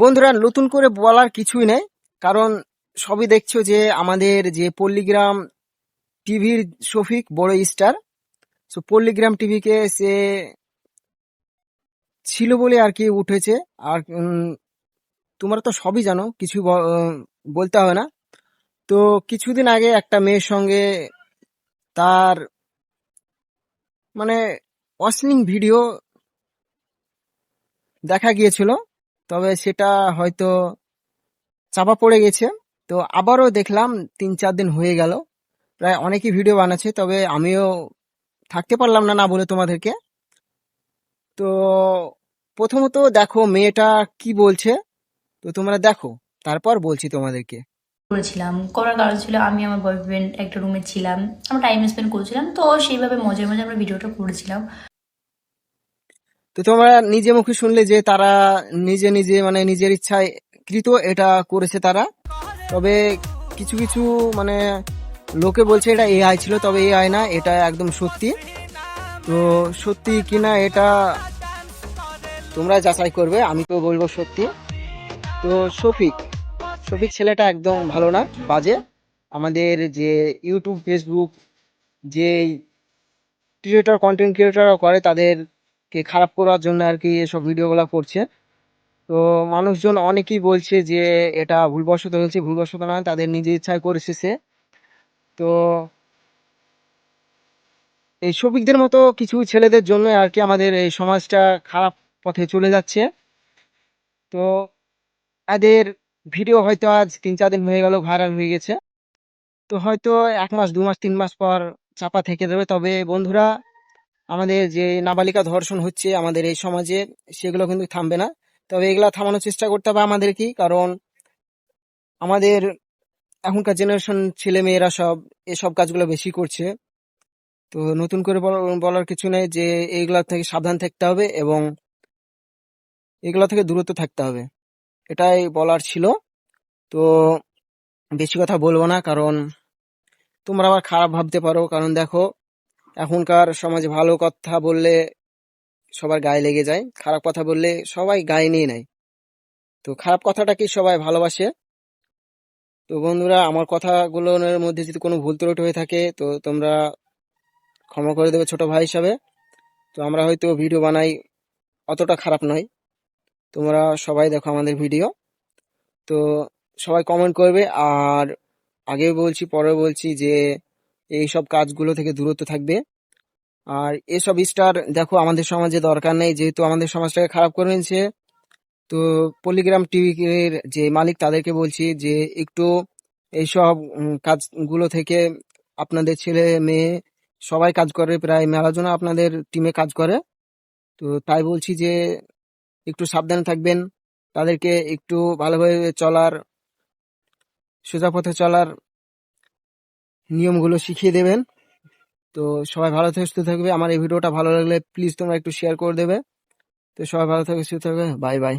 বন্ধুরা, নতুন করে বলার কিছুই নেই, কারণ সবই দেখছ যে আমাদের যে পল্লীগ্রাম টিভির শফিক বড় স্টার সো পল্লীগ্রাম টিভিকে সে ছিল বলে আর কি উঠেছে। আর তোমরা তো সবই জানো, কিছু বলতে হবে না। তো কিছুদিন আগে একটা মেয়ের সঙ্গে তার মানে অশ্লীল ভিডিও দেখা গিয়েছিল। তবে সেটা হয়তো চাপা পড়ে গেছে। তো আবারও দেখলাম তিন চার দিন হয়ে গেল। প্রায় অনেকই ভিডিও বানাচ্ছে, তবে আমিও থাকতে পারলাম না না বলে তোমাদেরকে। তো প্রথমত দেখো মেয়েটা কি বলছে। তো তোমরা দেখো, তারপর বলছি তোমাদেরকে। করেছিলাম করার কারণ ছিল আমি আমার বয়ফ্রেন্ড একটা রুমে ছিলাম। আমরা টাইম স্পেন্ড করছিলাম, তো সেইভাবে মজায় মজায় আমরা ভিডিওটা করেছিলাম। তো তোমরা নিজে মুখে শুনলে যে তারা নিজে নিজে মানে নিজের ইচ্ছায় কৃত, এটা করেছে তারা। তবে কিছু কিছু মানে লোকে বলছে এটা এআই ছিল, তবে এআই না, এটা একদম সত্যি। তো সত্যি কিনা এটা তোমরা যাচাই করবে, আমি তো বলব সত্যি। তো শফিক শফিক ছেলেটা একদম ভালো না, বাজে। আমাদের যে ইউটিউব ফেসবুক যে ক্রিয়েটর কন্টেন্ট ক্রিয়েটররা করে তাদেরকে খারাপ করার জন্য আর কি এসব ভিডিওগুলো করছে। তো মানুষজন অনেকেই বলছে যে এটা ভুলবশত হয়েছে, ভুলবশত নয়, তাদের নিজে ইচ্ছায় করেছে। সে তো এই শফিকদের মতো কিছু ছেলেদের জন্য আর কি আমাদের এই সমাজটা খারাপ পথে চলে যাচ্ছে। তো এদের ভিডিও হয়তো আজ তিন চার দিন হয়ে গেল, ভাইরাল হয়ে গেছে। তো হয়তো এক মাস, দু মাস, তিন মাস পর চাপা থেকে দেবে তবে বন্ধুরা আমাদের যে নাবালিকা ধর্ষণ হচ্ছে আমাদের এই সমাজে, সেগুলো কিন্তু থামবে না। তবে এগুলা থামানোর চেষ্টা করতে হবে আমাদেরকেই, কারণ আমাদের এখনকার জেনারেশন ছেলে মেয়েরা সব এসব কাজগুলো বেশি করছে। তো নতুন করে বল- বলার কিছু নেই যে এইগুলা থেকে সাবধান থাকতে হবে এবং এগুলা থেকে দূরত্ব থাকতে হবে। এটাই বলার ছিল। তো বেশি কথা বলব না, কারণ তোমরা আবার খারাপ ভাবতে পারো। কারণ দেখো এখনকার সমাজে ভালো কথা বললে সবার গায়ে লেগে যায়, খারাপ কথা বললে সবাই গায়ে নিয়ে নেয়। তো খারাপ কথাটাকে সবাই ভালোবাসে? তো বন্ধুরা, আমার কথাগুলোর মধ্যে যদি কোনো ভুল ত্রুটি হয়ে থাকে, তো তোমরা ক্ষমা করে দেবে ছোট ভাই হিসাবে। তো আমরা হয়তো ভিডিও বানাই অতটা খারাপ নয়। তোমরা সবাই দেখো আমাদের ভিডিও। তো সবাই কমেন্ট করবে, আর আগেও বলছি, পরেও বলছি যে এই সব কাজগুলো থেকে দূরত্ব থাকবে। আর এসব স্টার দেখো, আমাদের সমাজে দরকার নেই, যেহেতু আমাদের সমাজটাকে খারাপ করে নিয়েছে। তো পল্লিগ্রাম টিভির যে মালিক তাদেরকে বলছি যে, একটু এইসব কাজগুলো থেকে আপনাদের ছেলে মেয়ে সবাই কাজ করে, প্রায় মেলাজন আপনাদের টিমে কাজ করে। তো তাই বলছি যে, একটু সাবধানে থাকবেন, তাদেরকে একটু ভালোভাবে চলার সোজা পথে চলার নিয়মগুলো শিখিয়ে দেবেন। তো সবাই ভালো থেকে, সুস্থ থাকবে। আমার এই ভিডিওটা ভালো লাগলে প্লিজ তোমরা একটু শেয়ার করে দেবে। তো সবাই ভালো থাকবে সুস্থ থাকবে। Bye bye